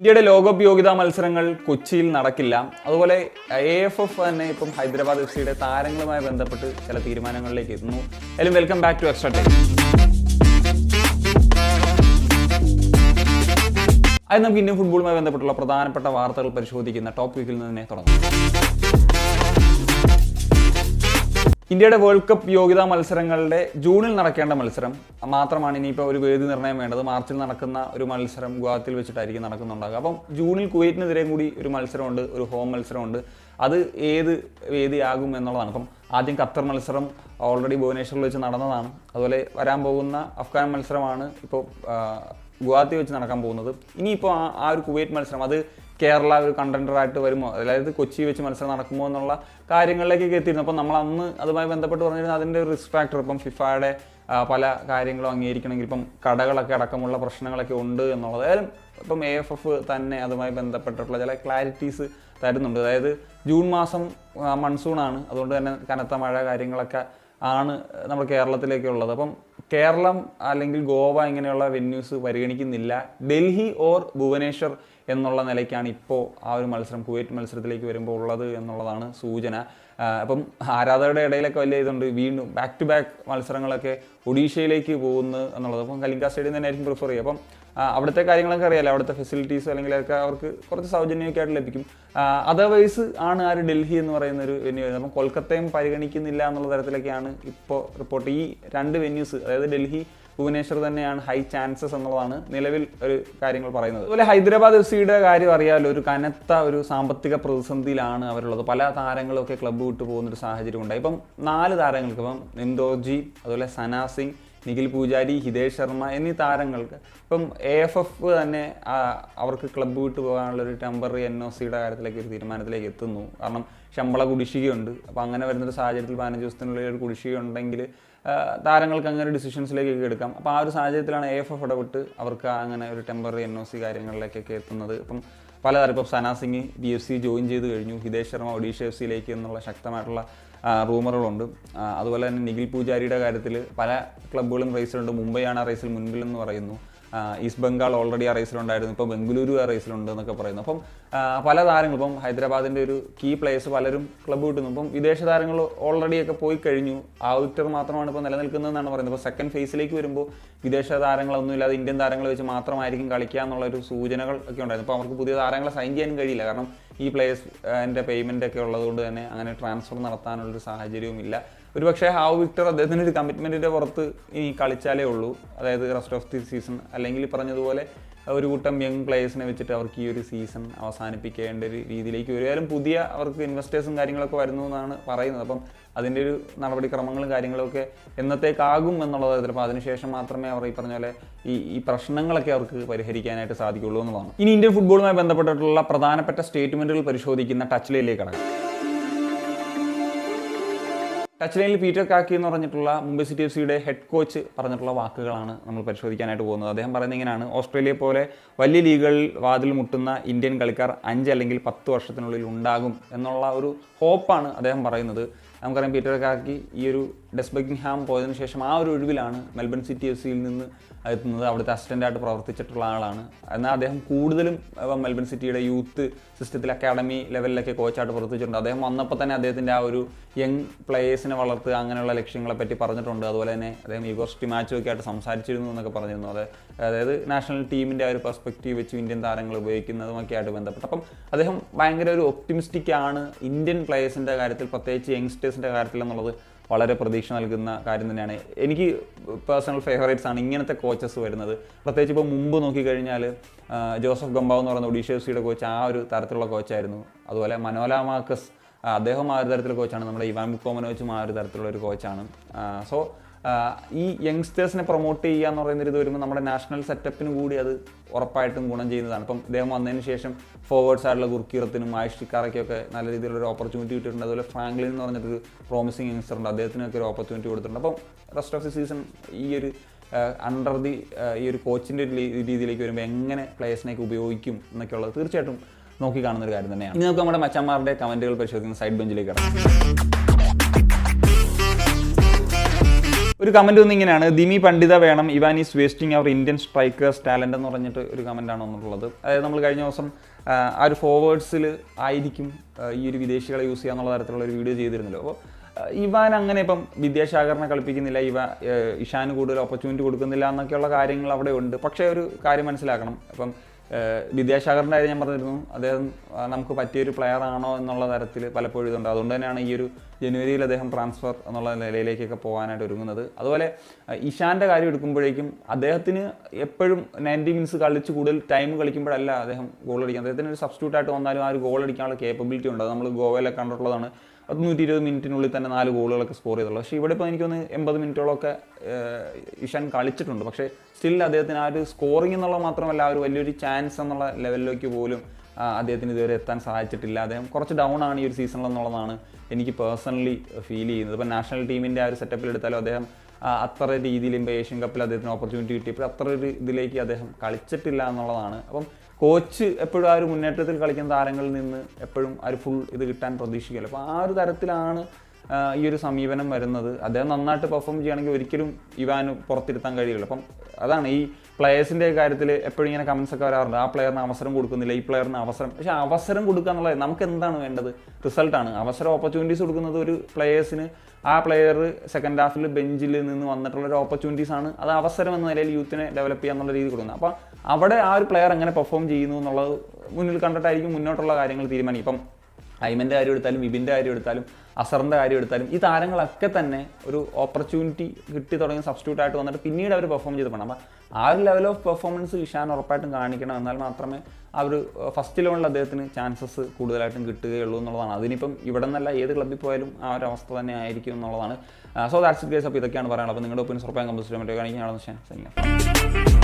ഇന്ത്യയുടെ ലോകകപ്പ് യോഗ്യതാ മത്സരങ്ങൾ കൊച്ചിയിൽ നടക്കില്ല. അതുപോലെ എ എഫ് എഫ് തന്നെ ഇപ്പം ഹൈദരാബാദ് എഫ് സിയുടെ താരങ്ങളുമായി ബന്ധപ്പെട്ട് ചില തീരുമാനങ്ങളിലേക്ക് എത്തുന്നു. എല്ലാം welcome back to extra time അത് നമുക്ക് ഇന്ത്യൻ ഫുട്ബോളുമായി ബന്ധപ്പെട്ടുള്ള പ്രധാനപ്പെട്ട വാർത്തകൾ പരിശോധിക്കുന്ന ടോപ്പ് വീക്കിൽ നിന്ന് തന്നെ തുടങ്ങാം. ഇന്ത്യയുടെ വേൾഡ് കപ്പ് യോഗ്യതാ മത്സരങ്ങളുടെ ജൂണിൽ നടക്കേണ്ട മത്സരം മാത്രമാണ് ഇനിയിപ്പോൾ ഒരു വേദി നിർണയം വേണ്ടത്. മാർച്ചിൽ നടക്കുന്ന ഒരു മത്സരം ഗുവാഹത്തിയിൽ വെച്ചിട്ടായിരിക്കും നടക്കുന്നുണ്ടാകുക അപ്പം ജൂണിൽ കുവൈറ്റിനെതിരെയും കൂടി ഒരു മത്സരമുണ്ട് ഒരു ഹോം മത്സരമുണ്ട്. അത് ഏത് വേദിയാകും എന്നുള്ളതാണ്. അപ്പം ആദ്യം ഖത്തർ മത്സരം ഓൾറെഡി ഭുവനേശ്വറിൽ വെച്ച് നടന്നതാണ്. അതുപോലെ വരാൻ പോകുന്ന അഫ്ഗാൻ മത്സരമാണ് ഇപ്പോൾ ഗുവാഹത്തി വെച്ച് നടക്കാൻ പോകുന്നത്. ഇനിയിപ്പോൾ ആ ആ ഒരു കുവൈറ്റ് മത്സരം അത് കേരള ഒരു കണ്ടന്ററായിട്ട് വരുമോ? അതായത് കൊച്ചി വെച്ച് മത്സരം നടക്കുമോ എന്നുള്ള കാര്യങ്ങളിലേക്കൊക്കെ എത്തിയിരുന്നു. അപ്പോൾ നമ്മൾ അന്ന് അതുമായി ബന്ധപ്പെട്ട് പറഞ്ഞിരുന്നത് അതിന്റെ ഒരു റിസ്ക് ഫാക്ടർ ഇപ്പം ഫിഫയുടെ പല കാര്യങ്ങളും അംഗീകരിക്കണമെങ്കിൽ ഇപ്പം കടകളൊക്കെ അടക്കമുള്ള പ്രശ്നങ്ങളൊക്കെ ഉണ്ട് എന്നുള്ളത്. അതായത് ഇപ്പം എ എഫ് എഫ് തന്നെ അതുമായി ബന്ധപ്പെട്ടിട്ടുള്ള ചില ക്ലാരിറ്റീസ് തരുന്നുണ്ട്. അതായത് ജൂൺ മാസം മൺസൂണാണ് അതുകൊണ്ട് തന്നെ കനത്ത മഴ കാര്യങ്ങളൊക്കെ ആണ് നമ്മുടെ കേരളത്തിലേക്കുള്ളത്. അപ്പം കേരളം അല്ലെങ്കിൽ ഗോവ ഇങ്ങനെയുള്ള വെന്യൂസ് പരിഗണിക്കുന്നില്ല. ഡൽഹി ഓർ ഭുവനേശ്വർ എന്നുള്ള നിലയ്ക്കാണ് ഇപ്പോൾ ആ ഒരു മത്സരം കുവൈറ്റ് മത്സരത്തിലേക്ക് വരുമ്പോൾ ഉള്ളത് എന്നുള്ളതാണ് സൂചന. അപ്പം ആരാധകരുടെ ഇടയിലൊക്കെ വലിയ ഇതുണ്ട്. വീണ്ടും ബാക്ക് ടു ബാക്ക് മത്സരങ്ങളൊക്കെ ഒഡീഷയിലേക്ക് പോകുന്നു എന്നുള്ളത്. അപ്പം കലിംഗ സ്റ്റേഡിയം തന്നെ ആയിരിക്കും പ്രിഫർ ചെയ്യുക. അപ്പം അവിടുത്തെ കാര്യങ്ങളൊക്കെ അറിയാലോ? അവിടുത്തെ ഫെസിലിറ്റീസ് അല്ലെങ്കിൽ ഒക്കെ അവർക്ക് കുറച്ച് സൗജന്യമൊക്കെ ആയിട്ട് ലഭിക്കും. അതർവൈസ് ആണ് ആ ഒരു ഡൽഹി എന്ന് പറയുന്ന ഒരു വെന്യൂ വരുന്നത്. അപ്പം കൊൽക്കത്തയും പരിഗണിക്കുന്നില്ല എന്നുള്ള തരത്തിലൊക്കെയാണ് ഇപ്പോൾ റിപ്പോർട്ട് ഈ രണ്ട് വെന്യൂസ് അതായത് ഡൽഹി ഭുവനേശ്വർ തന്നെയാണ് ഹൈ ചാൻസസ് എന്നുള്ളതാണ് നിലവിൽ ഒരു കാര്യങ്ങൾ പറയുന്നത്. അതുപോലെ ഹൈദരാബാദ് എഫ് സിയുടെ കാര്യം അറിയാമല്ലോ ഒരു കനത്ത ഒരു സാമ്പത്തിക പ്രതിസന്ധിയിലാണ് അവരുള്ളത്. പല താരങ്ങളൊക്കെ ക്ലബ്ബ് വിട്ടു പോകുന്ന ഒരു സാഹചര്യം ഉണ്ടായി ഇപ്പം നാല് താരങ്ങൾക്ക് ഇപ്പം നിന്തോജി അതുപോലെ സന സിംഗ് നിഖിൽ പൂജാരി ഹിതേഷ് ശർമ്മ എന്നീ താരങ്ങൾക്ക് ഇപ്പം എ എഫ് എഫ് തന്നെ അവർക്ക് ക്ലബ്ബ് വിട്ടു പോകാനുള്ള ഒരു ടെമ്പററി എൻ ഒ സിയുടെ കാര്യത്തിലേക്ക് ഒരു തീരുമാനത്തിലേക്ക് എത്തുന്നു. കാരണം ശമ്പള കുടിശ്ശികയുണ്ട്. അപ്പോൾ അങ്ങനെ വരുന്നൊരു സാഹചര്യത്തിൽ പതിനഞ്ച് ദിവസത്തിനുള്ളിൽ ഒരു കുടിശ്ശിക ഉണ്ടെങ്കിൽ താരങ്ങൾക്ക് അങ്ങനെ ഡിസിഷൻസിലേക്കൊക്കെ എടുക്കാം. അപ്പോൾ ആ ഒരു സാഹചര്യത്തിലാണ് എ എഫ് എഫ് ഇടപെട്ട് അവർക്ക് അങ്ങനെ ഒരു ടെമ്പററി എൻ ഒ സി കാര്യങ്ങളിലേക്കൊക്കെ എത്തുന്നത്. ഇപ്പം പലതരം ഇപ്പം Sana Singh B F C join ചെയ്ത് കഴിഞ്ഞു. ഹിതേഷ് ശർമ്മ ഒഡീഷ എഫ് സിയിലേക്ക് എന്നുള്ള ശക്തമായിട്ടുള്ള റൂമറുകളുണ്ട് അതുപോലെ തന്നെ നിഖിൽ പൂജാരിയുടെ കാര്യത്തിൽ പല ക്ലബ്ബുകളും റേസിലുണ്ട് മുംബൈയാണ് ആ റേസിൽ മുൻപിലെന്ന് പറയുന്നു. ഈസ്റ്റ് ബംഗാൾ ഓൾറെഡി ആ റേസിലുണ്ടായിരുന്നു ഇപ്പോൾ ബംഗളൂരു ആ റേസിലുണ്ട് എന്നൊക്കെ പറയുന്നു. അപ്പം പല താരങ്ങളും ഇപ്പം ഹൈദരാബാദിന്റെ ഒരു കീ പ്ലേയേഴ്സ് പലരും ക്ലബ്ബ് കിട്ടുന്നു. ഇപ്പം വിദേശ താരങ്ങൾ ഓൾറെഡി ഒക്കെ പോയി കഴിഞ്ഞു. വിക്ടർ മാത്രമാണ് ഇപ്പോൾ നിലനിൽക്കുന്നതെന്നാണ് പറയുന്നത്. അപ്പോൾ സെക്കൻഡ് ഫേസിലേക്ക് വരുമ്പോൾ വിദേശ താരങ്ങളൊന്നും ഇല്ലാതെ ഇന്ത്യൻ താരങ്ങൾ വെച്ച് മാത്രമായിരിക്കും കളിക്കുക എന്നുള്ളൊരു സൂചനകൾ ഒക്കെ ഉണ്ടായിരുന്നു. അപ്പോൾ അവർക്ക് പുതിയ താരങ്ങളെ സൈൻ ചെയ്യാനും കഴിയില്ല. കാരണം ഈ പ്ലേയേഴ്സ് എന്റെ പേയ്മെന്റ് ഒക്കെ ഉള്ളതുകൊണ്ട് തന്നെ അങ്ങനെ ട്രാൻസ്ഫർ നടത്താനുള്ളൊരു സാഹചര്യവും ഇല്ല. ഒരു പക്ഷേ ഹാവ് വിക്ടർ അദ്ദേഹത്തിന്റെ ഒരു കമ്മിറ്റ്മെന്റിന്റെ പുറത്ത് ഇനി കളിച്ചാലേ ഉള്ളൂ. അതായത് റെസ്റ്റ് ഓഫ് ദി സീസൺ അല്ലെങ്കിൽ പറഞ്ഞതുപോലെ ഒരു കൂട്ടം യങ് പ്ലേയേഴ്സിനെ വെച്ചിട്ട് അവർക്ക് ഈ ഒരു സീസൺ അവസാനിപ്പിക്കേണ്ട ഒരു രീതിയിലേക്ക് വരുമായാലും പുതിയ അവർക്ക് ഇൻവെസ്റ്റേഴ്സും കാര്യങ്ങളൊക്കെ വരുന്നു എന്നാണ് പറയുന്നത്. അപ്പം അതിന്റെ ഒരു നടപടിക്രമങ്ങളും കാര്യങ്ങളൊക്കെ എന്നത്തേക്കാകും എന്നുള്ള തരത്തിൽ. അപ്പോൾ അതിനുശേഷം മാത്രമേ അവർ ഈ പറഞ്ഞ പോലെ ഈ ഈ പ്രശ്നങ്ങളൊക്കെ അവർക്ക് പരിഹരിക്കാനായിട്ട് സാധിക്കുള്ളൂ എന്നുള്ളതാണ് ഇനി ഇന്ത്യൻ ഫുട്ബോളുമായി ബന്ധപ്പെട്ടിട്ടുള്ള പ്രധാനപ്പെട്ട സ്റ്റേറ്റ്മെന്റുകൾ പരിശോധിക്കുന്ന ടച്ചിലേക്ക് കടക്കാം. ടച്ച് ലൈനിൽ പീറ്റർ കാക്കി എന്ന് പറഞ്ഞിട്ടുള്ള മുംബൈ സിറ്റി എഫ് സിയുടെ ഹെഡ് കോച്ച് പറഞ്ഞിട്ടുള്ള വാക്കുകളാണ് നമ്മൾ പരിശോധിക്കാനായിട്ട് പോകുന്നത്. അദ്ദേഹം പറയുന്നത് ഇങ്ങനെയാണ്. ഓസ്ട്രേലിയ പോലെ വലിയ ലീഗുകളിൽ വാതിൽ മുട്ടുന്ന ഇന്ത്യൻ കളിക്കാർ അഞ്ച് അല്ലെങ്കിൽ പത്ത് വർഷത്തിനുള്ളിൽ ഉണ്ടാകും എന്നുള്ള ഒരു ഹോപ്പാണ് അദ്ദേഹം പറയുന്നത്. നമുക്കറിയാം പീറ്റർ കാക്കി ഈ ഒരു ഡെസ്ബക്കിംഗ്ഹാം പോയതിനു ശേഷം ആ ഒരു ഒഴിവിലാണ് മെൽബൺ സിറ്റി എഫ് സിയിൽ നിന്ന് എത്തുന്നത്. അവിടുത്തെ അസിസ്റ്റന്റായിട്ട് പ്രവർത്തിച്ചിട്ടുള്ള ആളാണ്. എന്നാൽ അദ്ദേഹം കൂടുതലും മെൽബൺ സിറ്റിയുടെ യൂത്ത് സിസ്റ്റത്തിൽ അക്കാഡമി ലെവലിലൊക്കെ കോച്ചായിട്ട് പ്രവർത്തിച്ചിട്ടുണ്ട്. അദ്ദേഹം വന്നപ്പോൾ തന്നെ അദ്ദേഹത്തിന്റെ ആ ഒരു യങ് പ്ലേയേഴ്സിനെ വളർത്തുക അങ്ങനെയുള്ള ലക്ഷ്യങ്ങളെ പറ്റി പറഞ്ഞിട്ടുണ്ട്. അതുപോലെ തന്നെ അദ്ദേഹം ഈഗോസ്റ്റി മാച്ചൊക്കെ ആയിട്ട് സംസാരിച്ചിരുന്നു എന്നൊക്കെ പറഞ്ഞിരുന്നു. അത് അതായത് നാഷണൽ ടീമിന്റെ ആ ഒരു പെർസ്പെക്റ്റീവ് വെച്ച് ഇന്ത്യൻ താരങ്ങൾ ഉപയോഗിക്കുന്നതുമൊക്കെ ആയിട്ട് ബന്ധപ്പെട്ട്. അപ്പം അദ്ദേഹം ഭയങ്കര ഒരു ഒപ്റ്റിമിസ്റ്റിക് ആണ് ഇന്ത്യൻ പ്ലേയേഴ്സിന്റെ കാര്യത്തിൽ പ്രത്യേകിച്ച് യങ്സ്റ്റേഴ്സിന്റെ കാര്യത്തിൽ എന്നുള്ളത്. വളരെ പ്രതീക്ഷ നൽകുന്ന കാര്യം തന്നെയാണ്. എനിക്ക് പേഴ്സണൽ ഫേവറേറ്റ്സ് ആണ് ഇങ്ങനത്തെ കോച്ചസ് വരുന്നത്. പ്രത്യേകിച്ച് ഇപ്പോൾ മുമ്പ് നോക്കിക്കഴിഞ്ഞാൽ ജോസഫ് ഗംബാവ് എന്ന് പറയുന്ന ഒഡീഷ എഫ് സിയുടെ കോച്ച് ആ ഒരു തരത്തിലുള്ള കോച്ചായിരുന്നു അതുപോലെ മനോല മാർക്കസ് അദ്ദേഹം ആ ഒരു തരത്തിലുള്ള കോച്ചാണ് നമ്മുടെ ഇവാൻ കോമനോച്ചും ആ ഒരു തരത്തിലുള്ള ഒരു കോച്ചാണ് സോ ഈ യങ്സ്റ്റേഴ്സിനെ പ്രൊമോട്ട് ചെയ്യുക എന്ന് പറയുന്ന ഇത് വരുമ്പോൾ നമ്മുടെ നാഷണൽ സെറ്റപ്പിന് കൂടി അത് ഉറപ്പായിട്ടും ഗുണം ചെയ്യുന്നതാണ്. ഇപ്പം ഇദ്ദേഹം വന്നതിന് ശേഷം ഫോർവേഡ്സ് ആയിട്ടുള്ള ഗുർക്കീറത്തിനും ആയുഷ് നല്ല രീതിയിലുള്ള ഒരു ഓപ്പർച്യൂണിറ്റി കിട്ടിയിട്ടുണ്ട്. അതുപോലെ ഫ്രാങ്ക്ലിൻ എന്ന് പറഞ്ഞിട്ടൊരു പ്രോമിസിങ് യങ്സ്റ്റർ ഉണ്ട്. അദ്ദേഹത്തിനൊക്കെ ഒരു ഓപ്പർച്യൂണിറ്റി കൊടുത്തിട്ടുണ്ട്. അപ്പം റെസ്റ്റ് ഓഫ് ദി സീസൺ ഈ ഒരു അണ്ടർ ദി ഈ ഒരു കോച്ചിന്റെ ഒരു രീതിയിലേക്ക് വരുമ്പോൾ എങ്ങനെ പ്ലേയേഴ്സിനെയൊക്കെ ഉപയോഗിക്കും എന്നൊക്കെ ഉള്ളത് തീർച്ചയായിട്ടും നോക്കി കാണുന്ന ഒരു കാര്യം തന്നെയാണ്. ഇനി നമുക്ക് നമ്മുടെ മച്ചന്മാരുടെ കമന്റുകൾ പരിശോധിക്കുന്ന സൈഡ് ബെഞ്ചിലേക്ക് കിടക്കാം. ഒരു കമന്റ് വന്ന് ഇങ്ങനെയാണ് ദിമി പണ്ഡിത വേണം Ivan is wasting our Indian strikers talent എന്ന് പറഞ്ഞിട്ട് ഒരു കമന്റാണ് വന്നിട്ടുള്ളത്. അതായത് നമ്മൾ കഴിഞ്ഞ ദിവസം ആ, ഒരു ഫോർവേഡ്സിൽ ആയിരിക്കും ഈ ഒരു വിദേശികളെ യൂസ് ചെയ്യുക എന്നുള്ള തരത്തിലുള്ള ഒരു വീഡിയോ ചെയ്തിരുന്നല്ലോ. അപ്പോൾ ഇവാൻ അങ്ങനെ ഇപ്പം വിദ്യാസാഗറിനെ കളിപ്പിക്കുന്നില്ല ഇവ ഇഷാന് കൂടുതൽ ഓപ്പർച്യൂണിറ്റി കൊടുക്കുന്നില്ല എന്നൊക്കെയുള്ള കാര്യങ്ങൾ അവിടെ ഉണ്ട്. പക്ഷേ ഒരു കാര്യം മനസ്സിലാക്കണം. ഏഹ് വിദ്യാസാഗറിന്റെ കാര്യം ഞാൻ പറഞ്ഞിരുന്നു. അദ്ദേഹം നമുക്ക് പറ്റിയൊരു പ്ലെയർ ആണോ എന്നുള്ള തരത്തിൽ പലപ്പോഴും ഇതുണ്ട്. അതുകൊണ്ട് തന്നെയാണ് ഈ ഒരു ജനുവരിയിൽ അദ്ദേഹം ട്രാൻസ്ഫർ എന്നുള്ള നിലയിലേക്കൊക്കെ പോകാനായിട്ട് ഒരുങ്ങുന്നത്. അതുപോലെ ഇഷാന്റെ കാര്യം എടുക്കുമ്പോഴേക്കും അദ്ദേഹത്തിന് എപ്പോഴും നയന്റി മിനിറ്റ്സ് കളിച്ച് കൂടുതൽ ടൈം കളിക്കുമ്പോഴല്ല അദ്ദേഹം ഗോൾ അടിക്കുക അദ്ദേഹത്തിന് ഒരു സബ്സ്റ്റിറ്റ്യൂട്ട് ആയിട്ട് വന്നാലും ആ ഒരു ഗോൾ അടിക്കാനുള്ള കേപ്പബിലിറ്റി ഉണ്ട്. അത് നമ്മൾ ഗോവയിലൊക്കെ കണ്ടിട്ടുള്ളതാണ്. നൂറ്റി ഇരുപത് മിനിറ്റിനുള്ളിൽ തന്നെ നാല് ഗോളുകളൊക്കെ സ്കോർ ചെയ്തുള്ളൂ. പക്ഷേ ഇവിടെ ഇപ്പോൾ എനിക്കൊന്ന് എൺപത് മിനിറ്റോളമൊക്കെ ഇഷാൻ കളിച്ചിട്ടുണ്ട്. പക്ഷേ സ്റ്റിൽ അദ്ദേഹത്തിന് ആ ഒരു സ്കോറിംഗ് എന്നുള്ളത് മാത്രമല്ല ആ ഒരു വലിയൊരു ചാൻസ് എന്നുള്ള ലെവലിലേക്ക് പോലും അദ്ദേഹത്തിന് ഇതുവരെ എത്താൻ സാധിച്ചിട്ടില്ല. അദ്ദേഹം കുറച്ച് ഡൗൺ ആണ് ഈ ഒരു സീസണിൽ എന്നുള്ളതാണ് എനിക്ക് പേഴ്സണലി ഫീൽ ചെയ്യുന്നത്. ഇപ്പം നാഷണൽ ടീമിന്റെ ആ ഒരു സെറ്റപ്പിൽ എടുത്താലും അദ്ദേഹം അത്ര രീതിയിൽ ഇപ്പോൾ ഏഷ്യൻ കപ്പിൽ അദ്ദേഹത്തിന് ഓപ്പർച്യൂണിറ്റി കിട്ടിയപ്പോൾ അത്ര ഒരു ഇതിലേക്ക് അദ്ദേഹം കളിച്ചിട്ടില്ല എന്നുള്ളതാണ്. അപ്പം കോച്ച് എപ്പോഴും ആ ഒരു മുന്നേറ്റത്തിൽ കളിക്കുന്ന താരങ്ങളിൽ നിന്ന് എപ്പോഴും ആ ഒരു ഫുൾ ഇത് കിട്ടാൻ പ്രതീക്ഷിക്കില്ല അപ്പോൾ ആ ഒരു തരത്തിലാണ് ഈ ഒരു സമീപനം വരുന്നത്. അദ്ദേഹം നന്നായിട്ട് പെർഫോം ചെയ്യുകയാണെങ്കിൽ ഒരിക്കലും ഇവാന് പുറത്തിരുത്താൻ കഴിയില്ല. അപ്പം അതാണ് ഈ പ്ലെയേഴ്സിന്റെ കാര്യത്തിൽ എപ്പോഴും ഇങ്ങനെ കമൻസ് ഒക്കെ വരാറുണ്ട്. ആ പ്ലെയറിന് അവസരം കൊടുക്കുന്നില്ല ഈ പ്ലെയറിന് അവസരം. പക്ഷേ അവസരം കൊടുക്കുക എന്നുള്ളത് നമുക്ക് എന്താണ് വേണ്ടത്? റിസൾട്ടാണ് അവസരം ഓപ്പർച്യൂണിറ്റീസ് കൊടുക്കുന്നത് ഒരു പ്ലെയേഴ്സിന് ആ പ്ലെയർ സെക്കൻഡ് ഹാഫിൽ ബെഞ്ചിൽ നിന്ന് വന്നിട്ടുള്ള ഒരു ഓപ്പർച്യൂണിറ്റീസ് ആണ്. അത് അവസരം എന്ന നിലയിൽ യൂത്തിനെ ഡെവലപ്പ് ചെയ്യുക എന്നുള്ള രീതി കൊടുക്കുന്നത്. അപ്പോൾ അവിടെ ആ ഒരു പ്ലെയർ എങ്ങനെ പെർഫോം ചെയ്യുന്നു എന്നുള്ളത് മുന്നിൽ കണ്ടിട്ടായിരിക്കും മുന്നോട്ടുള്ള കാര്യങ്ങൾ തീരുമാനിക്കും ഇപ്പം ഐമന്റെ കാര്യം എടുത്താലും വിബിന്റെ കാര്യം എടുത്താലും അസറിന്റെ കാര്യം എടുത്താലും ഈ താരങ്ങളൊക്കെ തന്നെ ഒരു ഓപ്പർച്യൂണിറ്റി കിട്ടി തുടങ്ങിയ സബ്സ്റ്റിറ്റ്യൂട്ട് ആയിട്ട് വന്നിട്ട് പിന്നീട് അവർ പെർഫോം ചെയ്ത് പോകണം അപ്പം ആ ഒരു ലെവൽ ഓഫ് പെർഫോമൻസ് ഇഷാൻ ഉറപ്പായിട്ടും കാണിക്കണം. എന്നാൽ മാത്രമേ ആ ഒരു ഫസ്റ്റ് ലെവലിൽ അദ്ദേഹത്തിന് ചാൻസസ് കൂടുതലായിട്ടും കിട്ടുകയുള്ളൂ എന്നുള്ളതാണ്. അതിനിപ്പം ഇവിടെ നിന്നല്ല ഏത് ക്ലബ്ബിൽ പോയാലും ആ ഒരു അവസ്ഥ തന്നെ ആയിരിക്കും എന്നുള്ളതാണ്. സോ ദാറ്റ്സ് ഗേസ് അപ്പോൾ ഇതൊക്കെയാണ് പറയുന്നത് അപ്പോൾ നിങ്ങളുടെ ഒപ്പം ഉറപ്പായും കമ്പൽസറി മറ്റേ കാണിക്കാണെന്ന് വെച്ചാൽ